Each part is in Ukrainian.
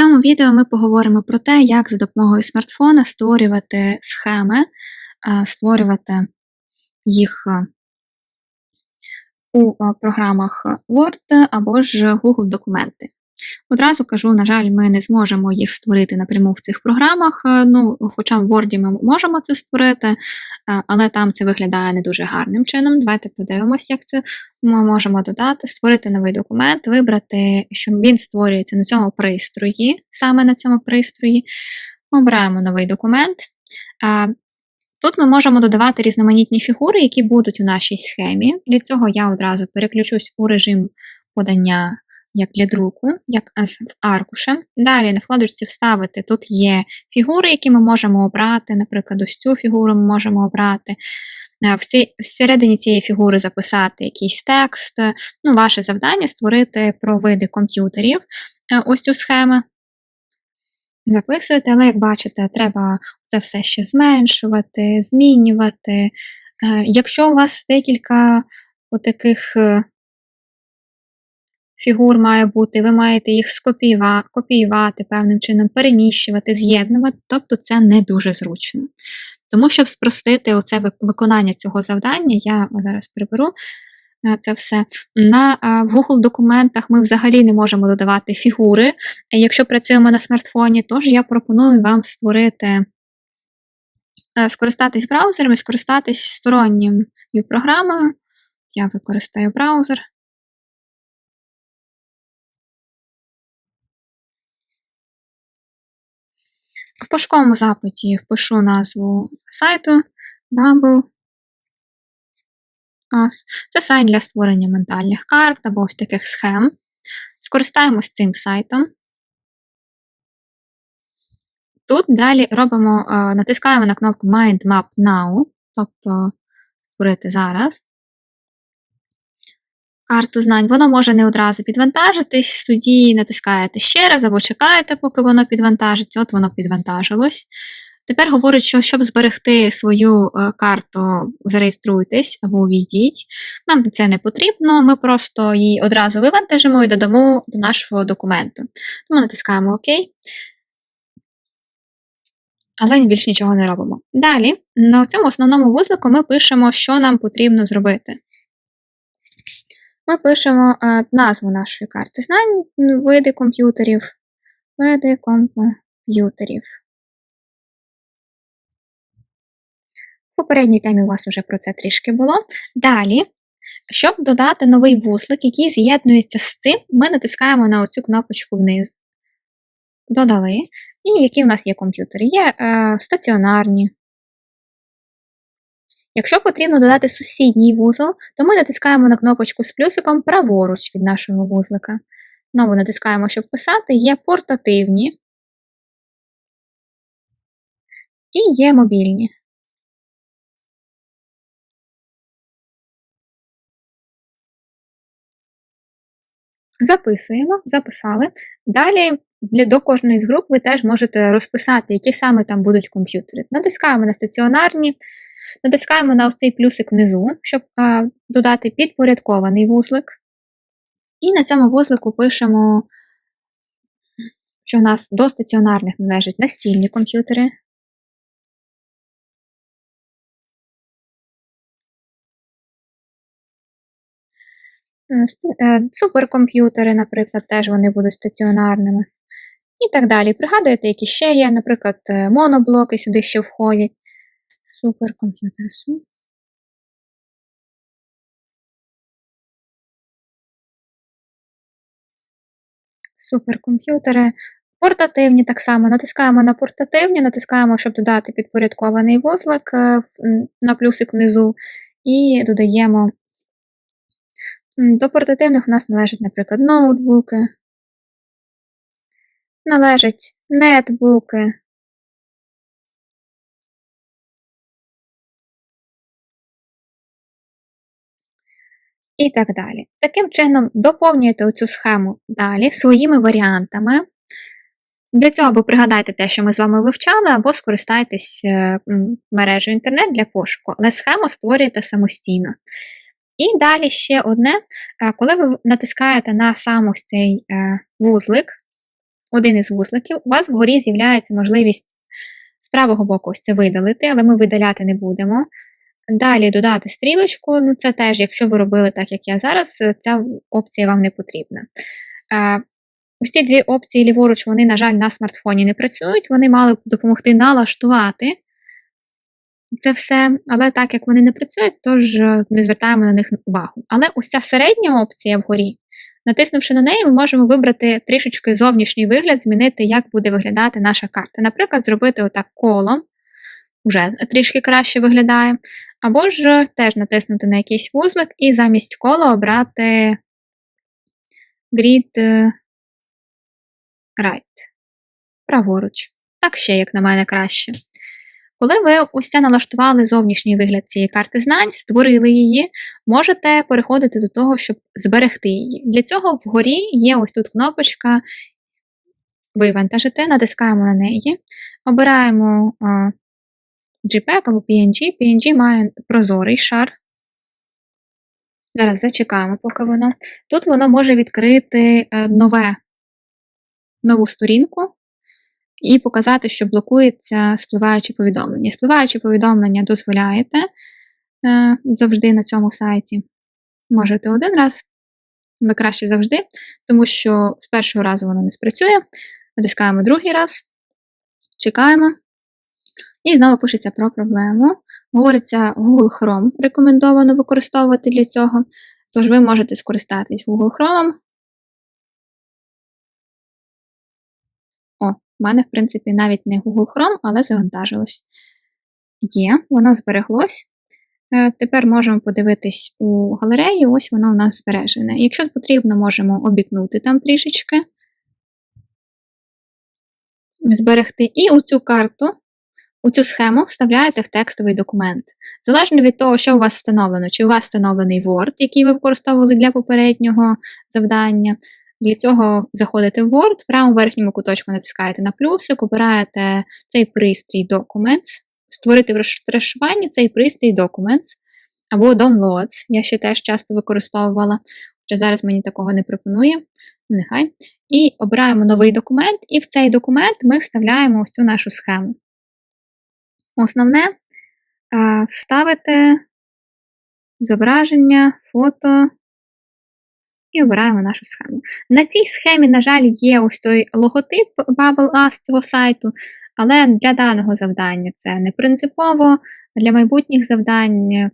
цьому відео ми поговоримо про те, як за допомогою смартфона створювати схеми, е, створювати їх е, у е, програмах Word або ж Google Документи. Одразу кажу, на жаль, ми не зможемо їх створити напряму в цих програмах. Ну, Хоча в Word ми можемо це створити, але там це виглядає не дуже гарним чином. Давайте подивимося, як це ми можемо додати, створити новий документ, вибрати, що він створюється на цьому пристрої, саме на цьому пристрої. Обираємо новий документ. Тут ми можемо додавати різноманітні фігури, які будуть у нашій схемі. Для цього я одразу переключусь у режим подання як для друку, як з аркушем. Далі на вкладочці вставити тут є фігури, які ми можемо обрати. Наприклад, ось цю фігуру ми можемо обрати. Е, в цій, всередині цієї фігури записати якийсь текст. Ну, Ваше завдання створити про види комп'ютерів е, ось цю схему. Записуєте, але, як бачите, треба це все ще зменшувати, змінювати. Е, якщо у вас декілька таких фігур має бути, ви маєте їх скопіювати певним чином, переміщувати, з'єднувати, тобто це не дуже зручно. Тому, щоб спростити оце виконання цього завдання, я зараз приберу е, це все. На, е, В Google документах ми взагалі не можемо додавати фігури, якщо працюємо на смартфоні, тож я пропоную вам створити. Е, скористатись браузером і скористатись сторонньою програмою. Я використаю браузер. В пошуковому запиті впишу назву сайту Bubble. Ось. Це сайт для створення ментальних карт або ось таких схем. Скористаємось цим сайтом. Тут далі робимо, е, натискаємо на кнопку Mind Map Now, тобто створити зараз карту знань, воно може не одразу підвантажитись, тоді натискаєте ще раз або чекаєте, поки воно підвантажиться, от воно підвантажилось. Тепер говорить, що щоб зберегти свою е, карту, зареєструйтесь або увійдіть. Нам це не потрібно, ми просто її одразу вивантажимо і додамо до нашого документу. Тому натискаємо ОК. Але більш нічого не робимо. Далі, на цьому основному вузлику ми пишемо, що нам потрібно зробити. Ми пишемо е, назву нашої карти знань, види комп'ютерів, види комп'ютерів. В попередній темі у вас вже про це трішки було. Далі, щоб додати новий вузлик, який з'єднується з цим, ми натискаємо на оцю кнопочку внизу. Додали. І які в нас є комп'ютери? Є е, стаціонарні, Якщо потрібно додати сусідній вузол, то ми натискаємо на кнопочку з плюсиком праворуч від нашого вузлика. Знову натискаємо, щоб писати, є портативні і є мобільні. Записуємо, записали. Далі для, до кожної з груп ви теж можете розписати, які саме там будуть комп'ютери. Натискаємо на стаціонарні. Натискаємо на ось цей плюсик внизу, щоб а, додати підпорядкований вузлик. І на цьому вузлику пишемо, що у нас до стаціонарних належать настільні комп'ютери. Е, суперкомп'ютери, наприклад, теж вони будуть стаціонарними. І так далі. Пригадуєте, які ще є, наприклад, е, моноблоки сюди ще входять. Суперкомп'ютер. Суперкомп'ютери. Портативні так само натискаємо на портативні, натискаємо, щоб додати підпорядкований вузлик е, на плюсик внизу, і додаємо. До портативних у нас належать, наприклад, ноутбуки, належать нетбуки, і так далі. Таким чином, доповнюєте оцю схему далі своїми варіантами. Для цього або пригадайте те, що ми з вами вивчали, або скористайтесь е, мережею інтернет для пошуку, але схему створюєте самостійно. І далі ще одне, е, коли ви натискаєте на сам цей е, вузлик, один із вузликів, у вас вгорі з'являється можливість з правого боку це видалити, але ми видаляти не будемо. Далі додати стрілочку, ну це теж, якщо ви робили так, як я зараз, ця опція вам не потрібна. Е, Ось ці дві опції ліворуч, вони, на жаль, на смартфоні не працюють, вони мали б допомогти налаштувати це все, але так як вони не працюють, тож е, не звертаємо на них увагу. Але ось ця середня опція вгорі, натиснувши на неї, ми можемо вибрати трішечки зовнішній вигляд, змінити, як буде виглядати наша карта. Наприклад, зробити отак коло, вже трішки краще виглядає. Або ж теж натиснути на якийсь вузлик і замість кола обрати grid е, right. Праворуч. Так ще, як на мене, краще. Коли ви ось це налаштували зовнішній вигляд цієї карти знань, створили її, можете переходити до того, щоб зберегти її. Для цього вгорі є ось тут кнопочка Вивантажити, натискаємо на неї, обираємо JPEG або PNG. PNG має прозорий шар. Зараз зачекаємо, поки воно. Тут воно може відкрити е, нове, нову сторінку і показати, що блокується спливаючі повідомлення. Спливаючі повідомлення дозволяєте е, завжди на цьому сайті. Можете один раз, але краще завжди, тому що з першого разу воно не спрацює. Натискаємо другий раз, чекаємо. І знову пишеться про проблему. Говориться, Google Chrome рекомендовано використовувати для цього. Тож ви можете скористатись Google Chrome. О, в мене, в принципі, навіть не Google Chrome, але завантажилось. Є, воно збереглось. Е, тепер можемо подивитись у галереї, ось воно у нас збережене. Якщо потрібно, можемо обікнути там трішечки, зберегти. І у цю карту, у цю схему вставляєте в текстовий документ. Залежно від того, що у вас встановлено, чи у вас встановлений Word, який ви використовували для попереднього завдання, для цього заходите в Word, в правому верхньому куточку натискаєте на плюсик, обираєте цей пристрій Documents, створити в розташуванні цей пристрій Documents або Downloads. Я ще теж часто використовувала, хоча зараз мені такого не пропонує. Ну, нехай. І обираємо новий документ, і в цей документ ми вставляємо ось цю нашу схему. Основне вставити зображення, фото і обираємо нашу схему. На цій схемі, на жаль, є ось той логотип Bubble з цього сайту, але для даного завдання це не принципово. Для майбутніх завдань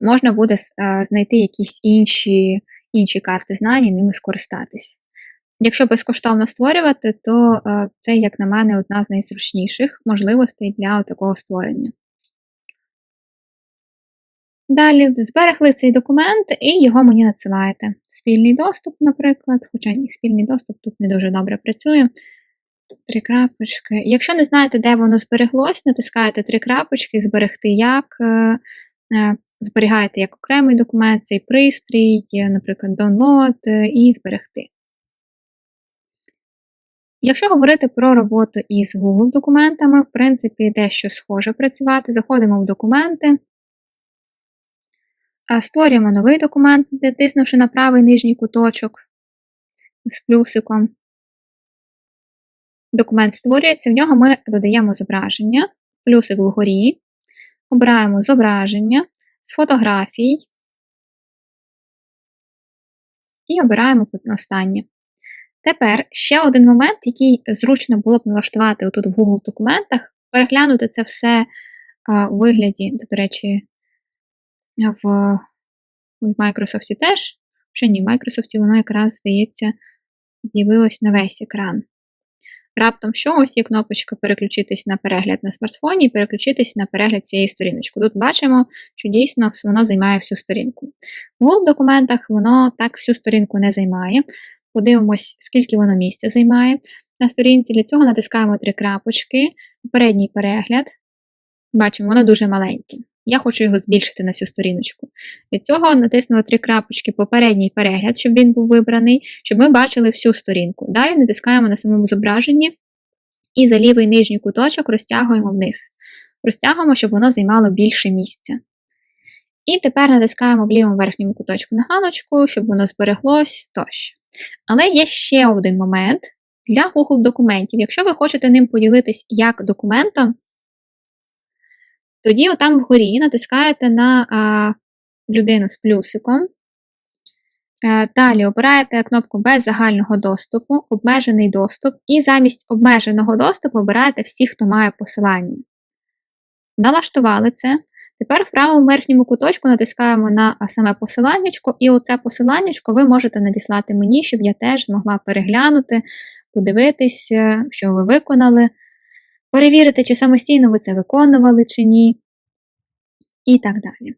можна буде знайти якісь інші інші карти знань і ними скористатись. Якщо безкоштовно створювати, то це, як на мене, одна з найзручніших можливостей для такого створення. Далі зберегли цей документ і його мені надсилаєте. Спільний доступ, наприклад, хоча ні, спільний доступ тут не дуже добре працює. Три крапочки. Якщо не знаєте, де воно збереглось, натискаєте три крапочки, зберегти як. Е, е, зберігаєте як окремий документ, цей пристрій, наприклад, download е, і зберегти. Якщо говорити про роботу із Google документами, в принципі, дещо схоже працювати, заходимо в документи. Створюємо новий документ, тиснувши на правий нижній куточок з плюсиком. Документ створюється, в нього ми додаємо зображення, плюсик вгорі, обираємо зображення з фотографій і обираємо останнє. Тепер ще один момент, який зручно було б налаштувати отут в Google документах, переглянути це все у вигляді, до речі, в Microsoft теж. Ще ні, в Microsoft воно якраз, здається, з'явилось на весь екран. Раптом що ось є кнопочка переключитись на перегляд на смартфоні переключитись на перегляд цієї сторіночки. Тут бачимо, що дійсно воно займає всю сторінку. В Google документах воно так всю сторінку не займає. Подивимось, скільки воно місця займає. На сторінці для цього натискаємо три крапочки, передній перегляд. Бачимо, воно дуже маленьке. Я хочу його збільшити на цю сторіночку. Для цього натиснула три крапочки попередній перегляд, щоб він був вибраний, щоб ми бачили всю сторінку. Далі натискаємо на самому зображенні і за лівий нижній куточок розтягуємо вниз. Розтягуємо, щоб воно займало більше місця. І тепер натискаємо в лівому верхньому куточку на галочку, щоб воно збереглось тощо. Але є ще один момент для Google документів. Якщо ви хочете ним поділитись як документом, тоді отам вгорі натискаєте на а, людину з плюсиком. Е, Далі обираєте кнопку без загального доступу, обмежений доступ, і замість обмеженого доступу обираєте всі, хто має посилання. Налаштували це. Тепер в правому верхньому куточку натискаємо на саме посиланнячко, і оце посиланнячко ви можете надіслати мені, щоб я теж змогла переглянути, подивитись, е, що ви виконали, перевірити, чи самостійно ви це виконували, чи ні, і так далі.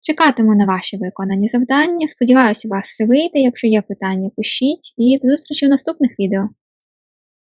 Чекатиму на ваші виконані завдання. Сподіваюся, у вас все вийде. Якщо є питання, пишіть і до зустрічі в наступних відео.